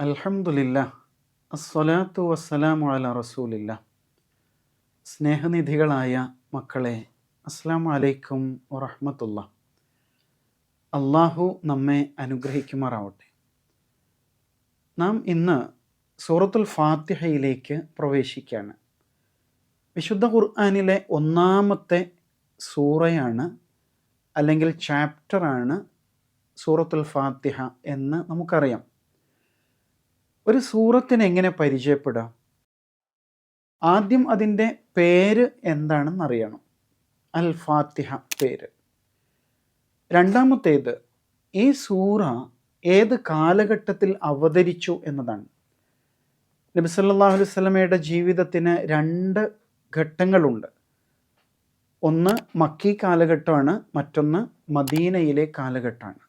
അൽഹംദുലില്ല അസ്വലാത്തു വസ്സലാമു അല റസൂലില്ല. സ്നേഹനിധികളായ മക്കളെ അസ്സാം അലൈക്കും വറഹമത്തുള്ള. അള്ളാഹു നമ്മെ അനുഗ്രഹിക്കുമാറാവട്ടെ. നാം ഇന്ന് സൂറത്തുൽ ഫാത്തിഹയിലേക്ക് പ്രവേശിക്കുകയാണ്. വിശുദ്ധ ഖുർആാനിലെ ഒന്നാമത്തെ സൂറയാണ് അല്ലെങ്കിൽ ചാപ്റ്ററാണ് സൂറത്തുൽ ഫാത്തിഹ എന്ന് നമുക്കറിയാം. ഒരു സൂറത്തിന് എങ്ങനെ പരിചയപ്പെടാം? ആദ്യം അതിന്റെ പേര് എന്താണെന്ന് അറിയണം അൽ ഫാത്തിഹ പേര്. രണ്ടാമത്തേത് ഈ സൂറ ഏത് കാലഘട്ടത്തിൽ അവതരിച്ചു എന്നതാണ്. നബി വസല്ലമയുടെ ജീവിതത്തിന് രണ്ട് ഘട്ടങ്ങളുണ്ട്. ഒന്ന് മക്കി കാലഘട്ടമാണ് മറ്റൊന്ന് മദീനയിലെ കാലഘട്ടമാണ്.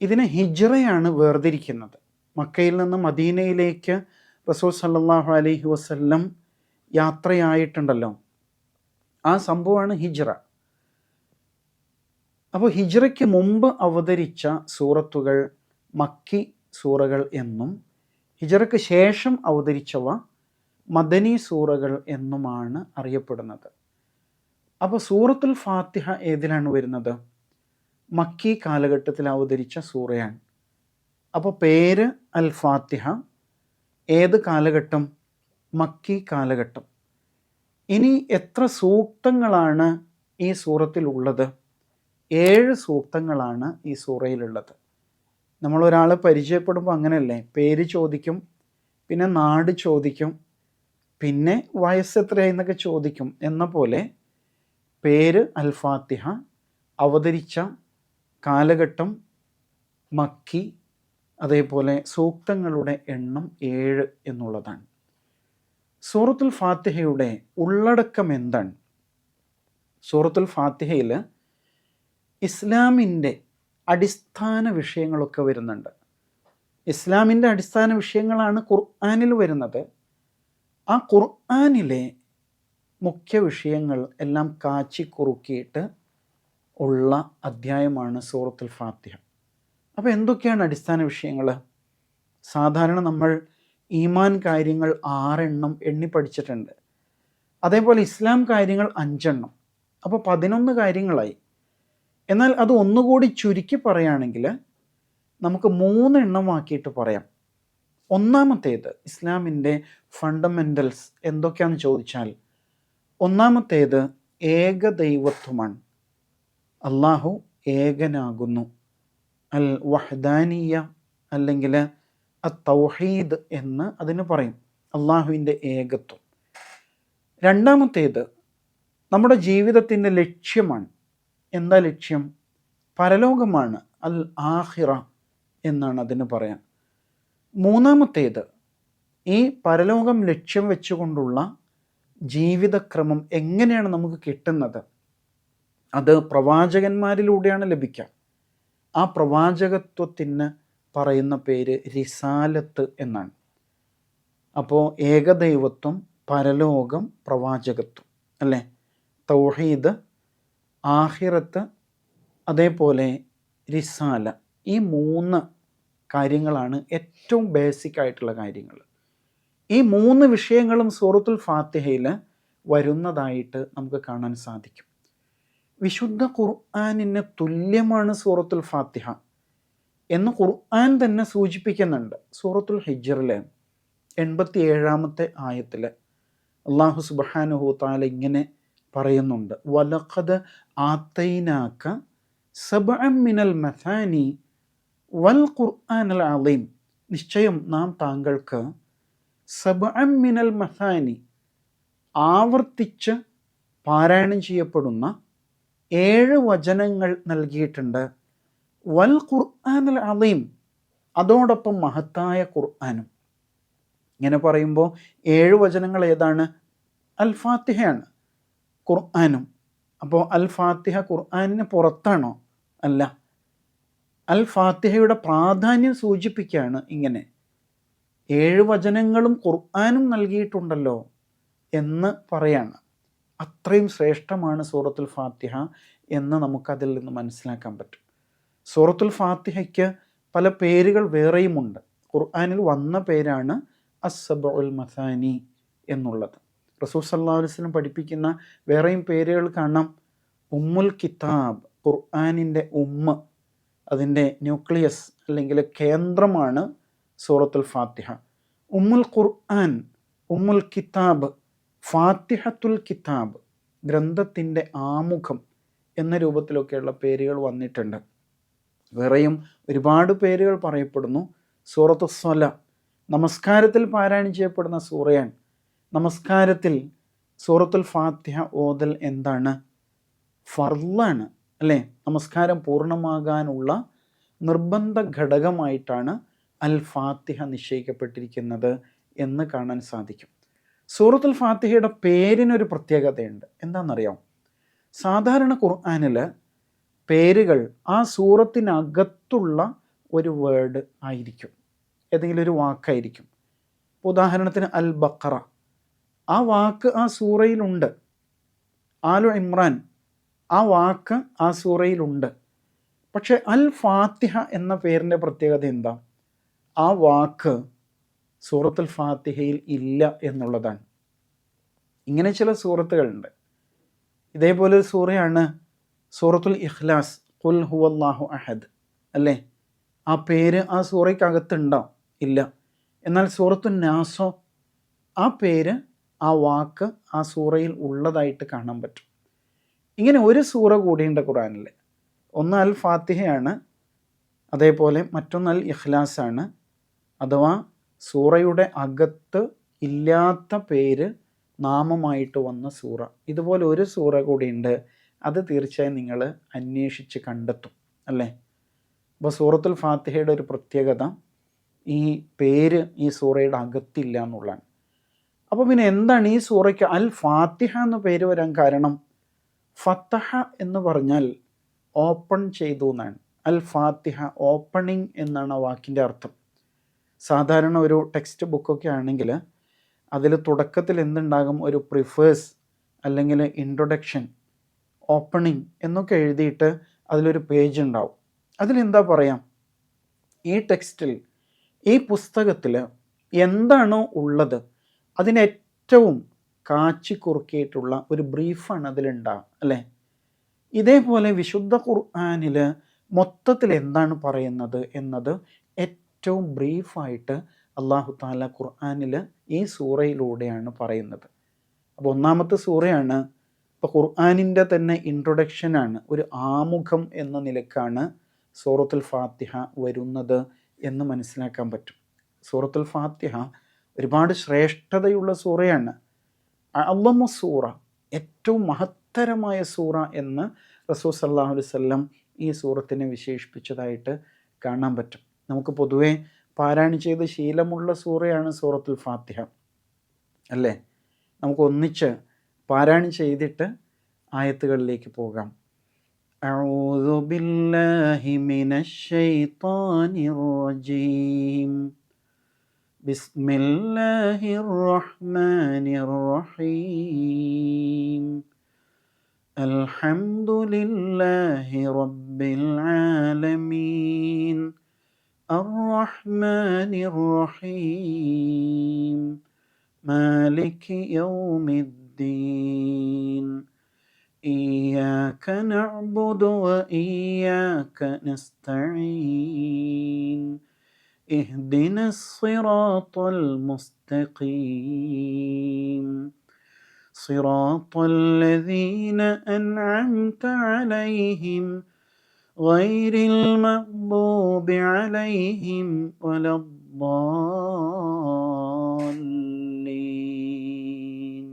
ഇതിനെ ഹിജ്റയാണ് വേർതിരിക്കുന്നത്. മക്കയിൽ നിന്ന് മദീനയിലേക്ക് റസൂൽ സല്ലാഹു അലൈഹി വസ്ല്ലം യാത്രയായിട്ടുണ്ടല്ലോ. ആ സംഭവമാണ് ഹിജ്റ. അപ്പോൾ ഹിജ്റയ്ക്ക് മുമ്പ് അവതരിച്ച സൂറത്തുകൾ മക്കി സൂറകൾ എന്നും ഹിജ്റയ്ക്ക് ശേഷം അവതരിച്ചവ മദനി സൂറകൾ എന്നുമാണ് അറിയപ്പെടുന്നത്. അപ്പോൾ സൂറത്തുൽ ഫാത്തിഹ ഏതിലാണ് വരുന്നത്? മക്കി കാലഘട്ടത്തിൽ അവതരിച്ച സൂറയാണ്. അപ്പോൾ പേര് അൽ ഫാത്തിഹ ഏത് കാലഘട്ടം? മക്കി കാലഘട്ടം. ഇനി എത്ര സൂക്തങ്ങളാണ് ഈ സൂറത്തിലുള്ളത്? ഏഴ് സൂക്തങ്ങളാണ് ഈ സൂറയിലുള്ളത്. നമ്മൾ ഒരാളെ പരിചയപ്പെടുമ്പോൾ അങ്ങനെയല്ലേ? പേര് ചോദിക്കും പിന്നെ നാട് ചോദിക്കും പിന്നെ വയസ്സ് എത്രയായെന്നൊക്കെ ചോദിക്കും. എന്ന പോലെ പേര് അൽ ഫാത്തിഹ അവതരിച്ച കാലഘട്ടം മക്കി അതേപോലെ സൂക്തങ്ങളുടെ എണ്ണം ഏഴ് എന്നുള്ളതാണ്. സൂറത്തുൽ ഫാത്തിഹയുടെ ഉള്ളടക്കം എന്താണ്? സൂറത്തുൽ ഫാത്തിഹയിൽ ഇസ്ലാമിന്റെ അടിസ്ഥാന വിഷയങ്ങളൊക്കെ വരുന്നുണ്ട്. ഇസ്ലാമിന്റെ അടിസ്ഥാന വിഷയങ്ങളാണ് ഖുർആാനിൽ വരുന്നത്. ആ ഖുർആാനിലെ മുഖ്യ വിഷയങ്ങൾ എല്ലാം കാച്ചി കുറുക്കിയിട്ട് ഉള്ള അധ്യായമാണ് സൂറത്തുൽ ഫാത്തിഹ. അപ്പോൾ എന്തൊക്കെയാണ് അടിസ്ഥാന വിഷയങ്ങൾ സാധാരണ നമ്മൾ ഈമാൻ കാര്യങ്ങൾ ആറെണ്ണം എണ്ണി പഠിച്ചിട്ടുണ്ട്. അതേപോലെ ഇസ്ലാം കാര്യങ്ങൾ അഞ്ചെണ്ണം. അപ്പോൾ പതിനൊന്ന് കാര്യങ്ങളായി. എന്നാൽ അത് ഒന്നുകൂടി ചുരുക്കി പറയുകയാണെങ്കിൽ നമുക്ക് മൂന്നെണ്ണം ആക്കിയിട്ട് പറയാം. ഒന്നാമത്തേത് ഇസ്ലാമിന്റെ ഫണ്ടമെന്റൽസ് എന്തൊക്കെയാണെന്ന് ചോദിച്ചാൽ ഒന്നാമത്തേത് ഏകദൈവത്വമാണ്. അള്ളാഹു ഏകനാകുന്നു. അൽ വഹ്ദാനിയ അല്ലെങ്കിൽ തൗഹീദ് എന്ന് അതിന് പറയും. അള്ളാഹുവിന്റെ ഏകത്വം. രണ്ടാമത്തേത് നമ്മുടെ ജീവിതത്തിന്റെ ലക്ഷ്യമാണ്. എന്താ ലക്ഷ്യം? പരലോകമാണ്. അൽ ആഹിറ എന്നാണ് അതിന് പറയാൻ. മൂന്നാമത്തേത് ഈ പരലോകം ലക്ഷ്യം വെച്ചുകൊണ്ടുള്ള ജീവിതക്രമം എങ്ങനെയാണ് നമുക്ക് കിട്ടുന്നത്? അത് പ്രവാചകന്മാരിലൂടെയാണ് ലഭിക്കുക. ആ പ്രവാചകത്വത്തിന് പറയുന്ന പേര് റിസാലത്ത് എന്നാണ്. അപ്പോൾ ഏകദൈവത്വം പരലോകം പ്രവാചകത്വം അല്ലേ? തൗഹീദ് ആഹിറത്ത് അതേപോലെ റിസാല. ഈ മൂന്ന് കാര്യങ്ങളാണ് ഏറ്റവും ബേസിക് ആയിട്ടുള്ള കാര്യങ്ങൾ. ഈ മൂന്ന് വിഷയങ്ങളും സൂറത്തുൽ ഫാത്തിഹയിൽ വരുന്നതായിട്ട് നമുക്ക് കാണാൻ സാധിക്കും. വിശുദ്ധ ഖുർആാനിന് തുല്യമാണ് സൂറത്തുൽ ഫാത്തിഹ എന്ന് ഖുർആൻ തന്നെ സൂചിപ്പിക്കുന്നുണ്ട്. സൂറത്തുൽ ഹിജറിലെ എൺപത്തി ഏഴാമത്തെ ആയത്തിൽ അള്ളാഹു സുബാനുഹു താല ഇങ്ങനെ പറയുന്നുണ്ട്. വലഖദ് ആത്തൈനാക്ക സബഅം മിനൽ മഥാനി വൽ ഖുർആൻ അൽ അലീം. നിശ്ചയം നാം താങ്കൾക്ക് സബഅം മിനൽ മഥാനി ആവർത്തിച്ച് പാരായണം ചെയ്യപ്പെടുന്ന ഏഴ് വചനങ്ങൾ നൽകിയിട്ടുണ്ട്. വൽ ഖുർആൻ അലീം അതോടൊപ്പം മഹത്തായ ഖുർആാനും. ഇങ്ങനെ പറയുമ്പോൾ ഏഴ് വചനങ്ങൾ ഏതാണ്? അൽ ഫാത്തിഹയാണ് ഖുർആാനും. അപ്പോൾ അൽ ഫാത്തിഹ ഖുർആാനിന് പുറത്താണോ? അല്ല. അൽ ഫാത്തിഹയുടെ പ്രാധാന്യം സൂചിപ്പിക്കുകയാണ് ഇങ്ങനെ. ഏഴ് വചനങ്ങളും ഖുർആാനും നൽകിയിട്ടുണ്ടല്ലോ എന്ന് പറയാണ്. അത്രയും ശ്രേഷ്ഠമാണ് സൂറത്തുൽ ഫാത്തിഹ എന്ന് നമുക്കതിൽ നിന്ന് മനസ്സിലാക്കാൻ പറ്റും. സൂറത്തുൽ ഫാത്തിഹയ്ക്ക് പല പേരുകൾ വേറെയുമുണ്ട്. ഖുർആാനിൽ വന്ന പേരാണ് അസബ ഉൽ മസാനി എന്നുള്ളത്. റസൂൽ സല്ലാ വസ്ലം പഠിപ്പിക്കുന്ന വേറെയും പേരുകൾ കാണാം. ഉമ്മുൽ കിതാബ് ഖുർആാനിന്റെ ഉമ്മ അതിന്റെ ന്യൂക്ലിയസ് അല്ലെങ്കിൽ കേന്ദ്രമാണ് സൂറത്തുൽ ഫാത്തിഹ. ഉമ്മുൽ ഖുർആൻ ഉമ്മുൽ കിതാബ് ഫാത്തിഹത്തുൽ കിതാബ് ഗ്രന്ഥത്തിന്റെ ആമുഖം എന്ന രൂപത്തിലൊക്കെയുള്ള പേരുകൾ വന്നിട്ടുണ്ട്. വേറെയും ഒരുപാട് പേരുകൾ പറയപ്പെടുന്നു. സൂറത്തു സ്വല നമസ്കാരത്തിൽ പാരായണം ചെയ്യപ്പെടുന്ന സൂറയാണ്. നമസ്കാരത്തിൽ സൂറത്തുൽ ഫാത്തിഹ ഓതൽ എന്താണ്? ഫർലാണ് അല്ലേ? നമസ്കാരം പൂർണമാകാനുള്ള നിർബന്ധ ഘടകമായിട്ടാണ് അൽ ഫാത്തിഹ നിശ്ചയിക്കപ്പെട്ടിരിക്കുന്നത് എന്ന് കാണാൻ സാധിക്കും. സൂറത്തുൽ ഫാത്തിഹയുടെ പേരിനൊരു പ്രത്യേകതയുണ്ട്. എന്താണെന്നറിയാം സാധാരണ ഖുർആാനിൽ പേരുകൾ ആ സൂറത്തിനകത്തുള്ള ഒരു വേർഡ് ആയിരിക്കും. ഏതെങ്കിലും ഒരു വാക്കായിരിക്കും. ഉദാഹരണത്തിന് അൽ ബക്കറ ആ വാക്ക് ആ സൂറയിലുണ്ട്. ആലു ഇമ്രാൻ ആ വാക്ക് ആ സൂറയിലുണ്ട്. പക്ഷെ അൽ ഫാത്തിഹ എന്ന പേരിന്റെ പ്രത്യേകത എന്താ? ആ വാക്ക് സൂറത്തുൽ ഫാത്തിഹയിൽ ഇല്ല എന്നുള്ളതാണ്. ഇങ്ങനെ ചില സൂറത്തുകളുണ്ട്. ഇതേപോലെ ഒരു സൂറയാണ് സൂറത്തുൽ ഇഖ്ലാസ് കുൽ ഹുവല്ലാഹു അഹദ്. അല്ലേ? ആ പേര് ആ സൂറയ്ക്കകത്തുണ്ടോ? ഇല്ല. എന്നാൽ സൂറത്തു നാസോ ആ പേര് ആ വാക്ക് ആ സൂറയിൽ ഉള്ളതായിട്ട് കാണാൻ പറ്റും. ഇങ്ങനെ ഒരു സൂറ കൂടിയുണ്ട് ഖുറാനിൽ ഒന്ന് അൽ ഫാത്തിഹയാണ് അതേപോലെ മറ്റൊന്ന് അൽ ഇഖ്ലാസ് ആണ് അഥവാ സൂറയുടെ അകത്ത് ഇല്ലാത്ത പേര് നാമമായിട്ട് വന്ന സൂറ. ഇതുപോലെ ഒരു സൂറ കൂടിയുണ്ട്. അത് തീർച്ചയായും നിങ്ങൾ അന്വേഷിച്ച് കണ്ടെത്തും. അല്ലേ? അപ്പോൾ സൂറത്തുൽ ഫാത്തിഹയുടെ ഒരു പ്രത്യേകത ഈ പേര് ഈ സൂറയുടെ അകത്തില്ല എന്നുള്ളതാണ്. അപ്പോൾ പിന്നെ എന്താണ് ഈ സൂറയ്ക്ക് അൽ ഫാത്തിഹ എന്ന പേര് വരാൻ കാരണം? ഫത്തഹ എന്ന് പറഞ്ഞാൽ ഓപ്പൺ ചെയ്തു എന്നാണ്. അൽ ഫാത്തിഹ ഓപ്പണിംഗ് എന്നാണ് ആ വാക്കിന്റെ അർത്ഥം. സാധാരണ ഒരു ടെക്സ്റ്റ് ബുക്കൊക്കെ ആണെങ്കിൽ അതിൽ തുടക്കത്തിൽ എന്തുണ്ടാകും? ഒരു പ്രിഫേഴ്സ് അല്ലെങ്കിൽ ഇൻട്രൊഡക്ഷൻ ഓപ്പണിംഗ് എന്നൊക്കെ എഴുതിയിട്ട് അതിലൊരു പേജ് ഉണ്ടാവും. അതിലെന്താ പറയാം? ഈ ടെക്സ്റ്റിൽ ഈ പുസ്തകത്തിൽ എന്താണോ ഉള്ളത്? അതിനേറ്റവും കാച്ചിക്കുറുക്കിയിട്ടുള്ള ഒരു ബ്രീഫാണ് അതിലുണ്ടാവുക അല്ലേ? ഇതേപോലെ വിശുദ്ധ ഖുർആാനിൽ മൊത്തത്തിൽ എന്താണ് പറയുന്നത് എന്നത് ഏറ്റവും ബ്രീഫായിട്ട് അള്ളാഹു താല ഖുർആാനിൽ ഈ സൂറയിലൂടെയാണ് പറയുന്നത്. അപ്പോൾ ഒന്നാമത്തെ സൂറയാണ് ഇപ്പോൾ ഖുർആാനിന്റെ തന്നെ ഇൻട്രൊഡക്ഷനാണ് ഒരു ആമുഖം എന്ന നിലക്കാണ് സൂറത്തുൽ ഫാത്തിഹ വരുന്നത് എന്ന് മനസ്സിലാക്കാൻ പറ്റും. സൂറത്തുൽ ഫാത്തിഹ ഒരുപാട് ശ്രേഷ്ഠതയുള്ള സൂറയാണ്. അള്ളമു സൂറ ഏറ്റവും മഹത്തരമായ സൂറ എന്ന് റസൂൽ സല്ലാഹു അലൈവല്ലം ഈ സൂറത്തിനെ വിശേഷിപ്പിച്ചതായിട്ട് കാണാൻ പറ്റും. നമുക്ക് പൊതുവേ പാരായണം ചെയ്ത് ശീലമുള്ള സൂറയാണ് സൂറത്തുൽ ഫാത്തിഹ അല്ലേ നമുക്ക് ഒന്നിച്ച് പാരായണം ചെയ്തിട്ട് ആയത്തുകളിലേക്ക് പോകാം أعوذ بالله من الشيطان الرجيم بسم الله الرحمن الرحيم الحمد لله رب العالمين الرحمن الرحيم. مالك يوم الدين. إياك نعبد وإياك نستعين. اهدنا الصراط المستقيم. صراط الذين أنعمت عليهم غير المغضوب عليهم ولا الضالين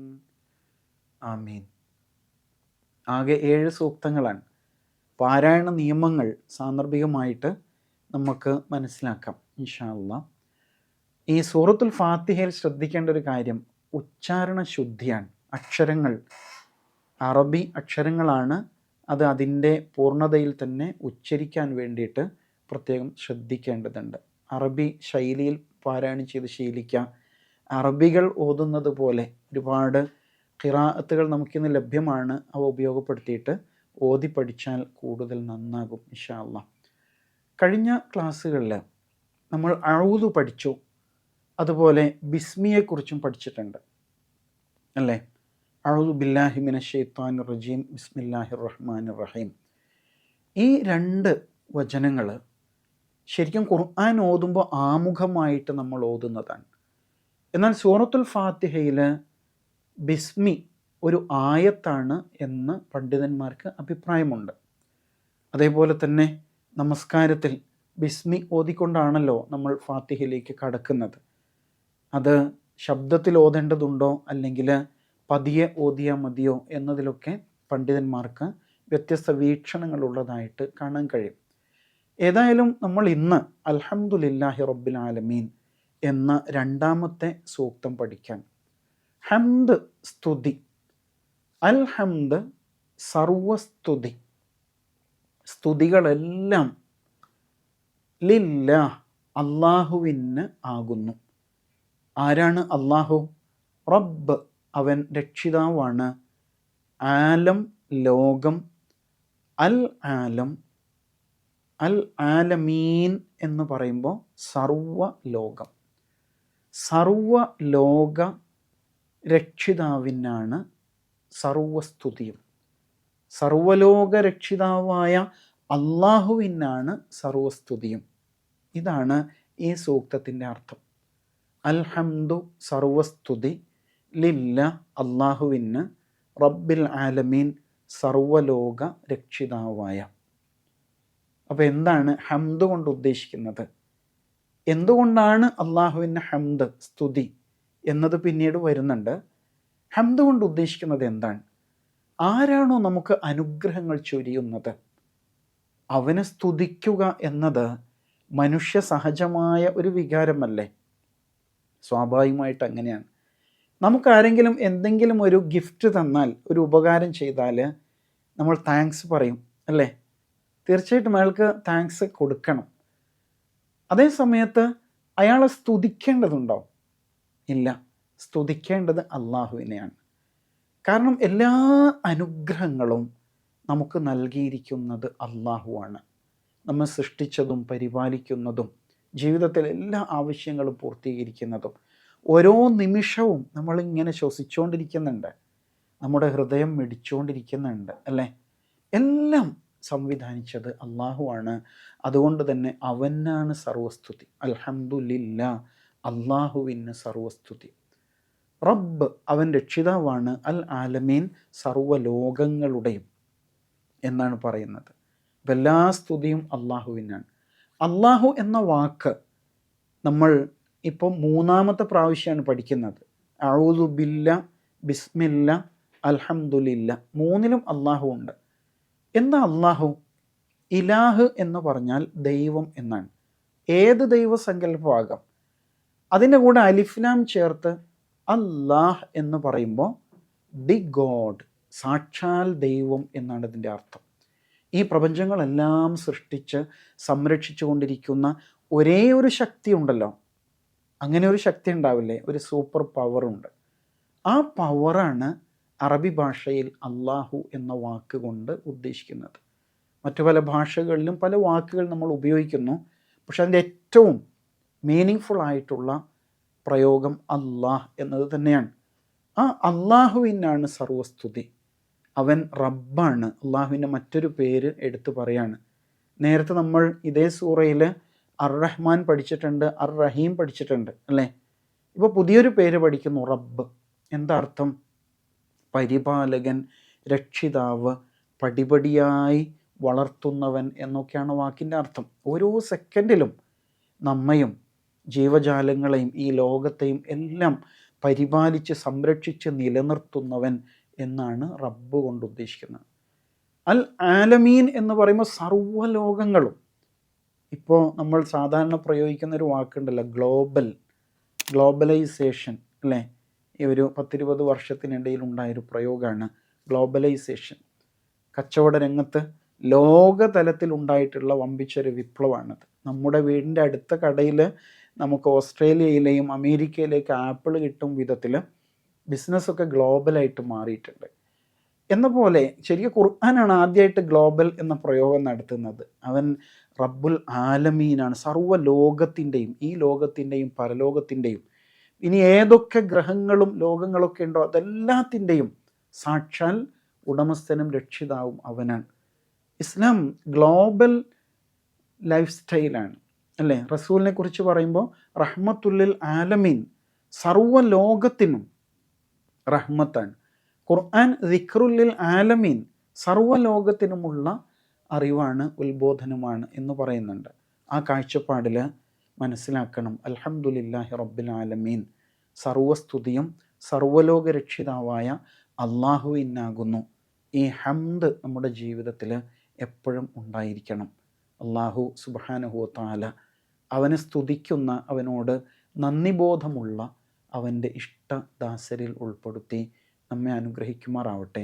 آمين ആകെ ഏഴ് സൂക്തങ്ങളാണ് പാരായണ നിയമങ്ങൾ സാന്ദർഭികമായിട്ട് നമുക്ക് മനസ്സിലാക്കാം ഇൻഷാല്ല ഈ സൂറത്തുൽ ഫാത്തിഹയിൽ ശ്രദ്ധിക്കേണ്ട ഒരു കാര്യം ഉച്ചാരണ ശുദ്ധിയാണ് അക്ഷരങ്ങൾ അറബി അക്ഷരങ്ങളാണ് അത് അതിന്റെ പൂർണതയിൽ തന്നെ ഉച്ചരിക്കാൻ വേണ്ടിയിട്ട് പ്രത്യേകം ശ്രദ്ധിക്കേണ്ടതുണ്ട്. അറബി ശൈലിയിൽ പാരായണം ചെയ്ത് ശീലിക്കുക അറബികൾ ഓതുന്നത് പോലെ ഒരുപാട് കിറാത്തുകൾ നമുക്കിന്ന് ലഭ്യമാണ്. അവ ഉപയോഗപ്പെടുത്തിയിട്ട് ഓതി പഠിച്ചാൽ കൂടുതൽ നന്നാകും ഇൻഷാ കഴിഞ്ഞ ക്ലാസ്സുകളിൽ നമ്മൾ അഴുതു പഠിച്ചു. അതുപോലെ ബിസ്മിയെക്കുറിച്ചും പഠിച്ചിട്ടുണ്ട്. അല്ലേ? ബില്ലാഹിമിന ഷെയ്ത്താൻ റജീം. ബിസ്മില്ലാഹിർ റഹ്മാൻ റഹീം. ഈ രണ്ട് വചനങ്ങൾ ശരിക്കും ഖുർആൻ ഓതുമ്പോൾ ആമുഖമായിട്ട് നമ്മൾ ഓതുന്നതാണ്. എന്നാൽ സൂറത്തുൽ ഫാത്തിഹയിൽ ബിസ്മി ഒരു ആയത്താണ് എന്ന് പണ്ഡിതന്മാർക്ക് അഭിപ്രായമുണ്ട്. അതേപോലെ തന്നെ നമസ്കാരത്തിൽ ബിസ്മി ഓതിക്കൊണ്ടാണല്ലോ നമ്മൾ ഫാത്തിഹയിലേക്ക് കടക്കുന്നത്. അത് ശബ്ദത്തിൽ ഓതേണ്ടതുണ്ടോ അല്ലെങ്കിൽ പതിയെ ഓതിയാൽ മതിയോ എന്നതിലൊക്കെ പണ്ഡിതന്മാർക്ക് വ്യത്യസ്ത വീക്ഷണങ്ങളുള്ളതായിട്ട് കാണാൻ കഴിയും. ഏതായാലും നമ്മൾ ഇന്ന് അൽഹംദുലില്ലാഹി റബ്ബിൽ ആലമീൻ എന്ന രണ്ടാമത്തെ സൂക്തം പഠിക്കാൻ ഹംദ് സ്തുതി. അൽഹംദ് സർവസ്തുതി. സ്തുതികളെല്ലാം ലില്ല അള്ളാഹുവിന് ആകുന്നു. ആരാണ് അള്ളാഹു റബ്ബ്. അവൻ രക്ഷിതാവാണ്. ആലം ലോകം അൽ ആലം അൽ ആലമീൻ എന്ന് പറയുമ്പോൾ സർവ ലോകം. സർവ ലോക രക്ഷിതാവിനാണ് സർവസ്തുതിയും. സർവലോക രക്ഷിതാവായ അള്ളാഹുവിനാണ് സർവസ്തുതിയും. ഇതാണ് ഈ സൂക്തത്തിന്റെ അർത്ഥം. അൽഹംദു സർവസ്തുതി ലില്ല അള്ളാഹുവിന് റബ്ബിൽ ആലമീൻ സർവലോക രക്ഷിതാവായ. അപ്പോൾ എന്താണ് ഹംദ് കൊണ്ട് ഉദ്ദേശിക്കുന്നത്? എന്തുകൊണ്ടാണ് അള്ളാഹുവിന്റെ ഹംദ് സ്തുതി എന്നത് പിന്നീട് വരുന്നുണ്ട്? ഹംദ് കൊണ്ട് ഉദ്ദേശിക്കുന്നത് എന്താണ്? ആരാണോ നമുക്ക് അനുഗ്രഹങ്ങൾ ചൊരിയുന്നത്? അവനെ സ്തുതിക്കുക എന്നത് മനുഷ്യ സഹജമായ ഒരു വികാരമല്ലേ? സ്വാഭാവികമായിട്ട് അങ്ങനെയാണ്. നമുക്ക് ആരെങ്കിലും എന്തെങ്കിലും ഒരു ഗിഫ്റ്റ് തന്നാൽ ഒരു ഉപകാരം ചെയ്താൽ നമ്മൾ താങ്ക്സ് പറയും അല്ലേ? തീർച്ചയായിട്ടും അയാൾക്ക് താങ്ക്സ് കൊടുക്കണം. അതേ സമയത്ത് അയാളെ സ്തുതിക്കേണ്ടതുണ്ടോ ഇല്ല സ്തുതിക്കേണ്ടത് അള്ളാഹുവിനെയാണ്. കാരണം എല്ലാ അനുഗ്രഹങ്ങളും നമുക്ക് നൽകിയിരിക്കുന്നത് അള്ളാഹുവാണ്. നമ്മെ സൃഷ്ടിച്ചതും പരിപാലിക്കുന്നതും ജീവിതത്തിലെ എല്ലാ ആവശ്യങ്ങളും പൂർത്തീകരിക്കുന്നതും ഓരോ നിമിഷവും നമ്മളിങ്ങനെ ശ്വസിച്ചുകൊണ്ടിരിക്കുന്നുണ്ട് നമ്മുടെ ഹൃദയം മിടിച്ചുകൊണ്ടിരിക്കുന്നുണ്ട് അല്ലേ? എല്ലാം സംവിധാനിച്ചത് അള്ളാഹുവാണ് അതുകൊണ്ട് തന്നെ അവനാണ് സർവസ്തുതി. അൽഹംദുലില്ല അള്ളാഹുവിന് സർവസ്തുതി. റബ്ബ് അവൻ രക്ഷിതാവാണ്. അൽ ആലമീൻ സർവലോകങ്ങളുടെയും എന്നാണ് പറയുന്നത്. എല്ലാ സ്തുതിയും അള്ളാഹുവിനാണ് അള്ളാഹു എന്ന വാക്ക് നമ്മൾ ഇപ്പോൾ മൂന്നാമത്തെ പ്രാവശ്യമാണ് പഠിക്കുന്നത്. അഊദു ബില്ല ബിസ്മില്ല അൽഹംദുലില്ല. മൂന്നിലും അള്ളാഹു ഉണ്ട്. എന്താ അള്ളാഹു ഇലാഹ് എന്ന് പറഞ്ഞാൽ ദൈവം എന്നാണ്. ഏത് ദൈവസങ്കല്പമാകാം? അതിന്റെ കൂടെ അലിഫ്ലാം ചേർത്ത് അല്ലാഹ് എന്ന് പറയുമ്പോൾ ദി ഗോഡ് സാക്ഷാൽ ദൈവം എന്നാണ് ഇതിന്റെ അർത്ഥം. ഈ പ്രപഞ്ചങ്ങളെല്ലാം സൃഷ്ടിച്ച് സംരക്ഷിച്ചു കൊണ്ടിരിക്കുന്ന ഒരേ ഒരു ശക്തി ഉണ്ടല്ലോ അങ്ങനെ ഒരു ശക്തി ഉണ്ടാവില്ലേ? ഒരു സൂപ്പർ പവറുണ്ട് ആ പവറാണ് അറബി ഭാഷയിൽ അള്ളാഹു എന്ന വാക്ക് കൊണ്ട് ഉദ്ദേശിക്കുന്നത്. മറ്റു പല ഭാഷകളിലും പല വാക്കുകൾ നമ്മൾ ഉപയോഗിക്കുന്നു. പക്ഷെ അതിന്റെ ഏറ്റവും മീനിങ് ആയിട്ടുള്ള പ്രയോഗം അള്ളാഹ് എന്നത് തന്നെയാണ്. ആ അള്ളാഹുവിനാണ് സർവസ്തുതി. അവൻ റബ്ബാണ്. അള്ളാഹുവിന്റെ മറ്റൊരു പേര് എടുത്തു പറയാണ്. നേരത്തെ നമ്മൾ ഇതേ സൂറയിൽ അർ റഹ്മാൻ പഠിച്ചിട്ടുണ്ട് അർ റഹീം പഠിച്ചിട്ടുണ്ട് അല്ലേ? ഇപ്പോൾ പുതിയൊരു പേര് പഠിക്കുന്നു റബ്ബ്. എന്താ അർത്ഥം പരിപാലകൻ രക്ഷിതാവ് പടിപടിയായി വളർത്തുന്നവൻ എന്നൊക്കെയാണ് വാക്കിന്റെ അർത്ഥം. ഓരോ സെക്കൻഡിലും നമ്മയും ജീവജാലങ്ങളെയും ഈ ലോകത്തെയും എല്ലാം പരിപാലിച്ച് സംരക്ഷിച്ച് നിലനിർത്തുന്നവൻ എന്നാണ് റബ്ബ് കൊണ്ട് ഉദ്ദേശിക്കുന്നത്. അൽ ആലമീൻ എന്ന് പറയുമ്പോൾ സർവലോകങ്ങളും ഇപ്പോൾ നമ്മൾ സാധാരണ പ്രയോഗിക്കുന്ന ഒരു വാക്കുണ്ടല്ലോ ഗ്ലോബൽ ഗ്ലോബലൈസേഷൻ അല്ലേ? ഈ ഒരു പത്തിരുപത് വർഷത്തിനിടയിൽ ഉണ്ടായൊരു പ്രയോഗമാണ് ഗ്ലോബലൈസേഷൻ കച്ചവട രംഗത്ത് ലോകതലത്തിൽ ഉണ്ടായിട്ടുള്ള വമ്പിച്ചൊരു വിപ്ലവമാണത്. നമ്മുടെ വീടിന്റെ അടുത്ത കടയിൽ നമുക്ക് ഓസ്ട്രേലിയയിലെയും അമേരിക്കയിലേക്ക് ആപ്പിൾ കിട്ടും വിധത്തിൽ ബിസിനസ്സൊക്കെ ഗ്ലോബലായിട്ട് മാറിയിട്ടുണ്ട്. എന്ന പോലെ ശരിക്കും ഖുർആനാണ് ആദ്യമായിട്ട് ഗ്ലോബൽ എന്ന പ്രയോഗം നടത്തുന്നത്. അവൻ റബ്ബുൽ ആലമീനാണ് സർവ ലോകത്തിന്റെയും ഈ ലോകത്തിന്റെയും പരലോകത്തിന്റെയും. ഇനി ഏതൊക്കെ ഗ്രഹങ്ങളും ലോകങ്ങളൊക്കെ ഉണ്ടോ അതെല്ലാത്തിന്റെയും സാക്ഷാൽ ഉടമസ്ഥനും രക്ഷിതാവും അവനാണ്. ഇസ്ലാം ഗ്ലോബൽ ലൈഫ് സ്റ്റൈലാണ് അല്ലേ? റസൂലിനെ കുറിച്ച് പറയുമ്പോൾ റഹ്മത്തുല്ലിൽ ആലമീൻ സർവ ലോകത്തിനും റഹ്മത്താണ്. ഖുർആൻ റിഖറുല്ലിൽ ആലമീൻ സർവ ലോകത്തിനുമുള്ള അറിവാണ് ഉത്ബോധനമാണ് എന്ന് പറയുന്നുണ്ട്. ആ കാഴ്ചപ്പാടിൽ മനസ്സിലാക്കണം. അൽഹംദുലില്ലാഹി റബ്ബിൽ ആലമീൻ. സർവസ്തുതിയും സർവലോക രക്ഷിതാവായ അള്ളാഹുവിനാകുന്നു ഈ ഹംദ് നമ്മുടെ ജീവിതത്തിൽ എപ്പോഴും ഉണ്ടായിരിക്കണം. അള്ളാഹു സുബാനുഹുത്താല അവനെ സ്തുതിക്കുന്ന അവനോട് നന്ദിബോധമുള്ള അവന്റെ ഇഷ്ടദാസരിൽ ഉൾപ്പെടുത്തി നമ്മെ അനുഗ്രഹിക്കുമാറാവട്ടെ.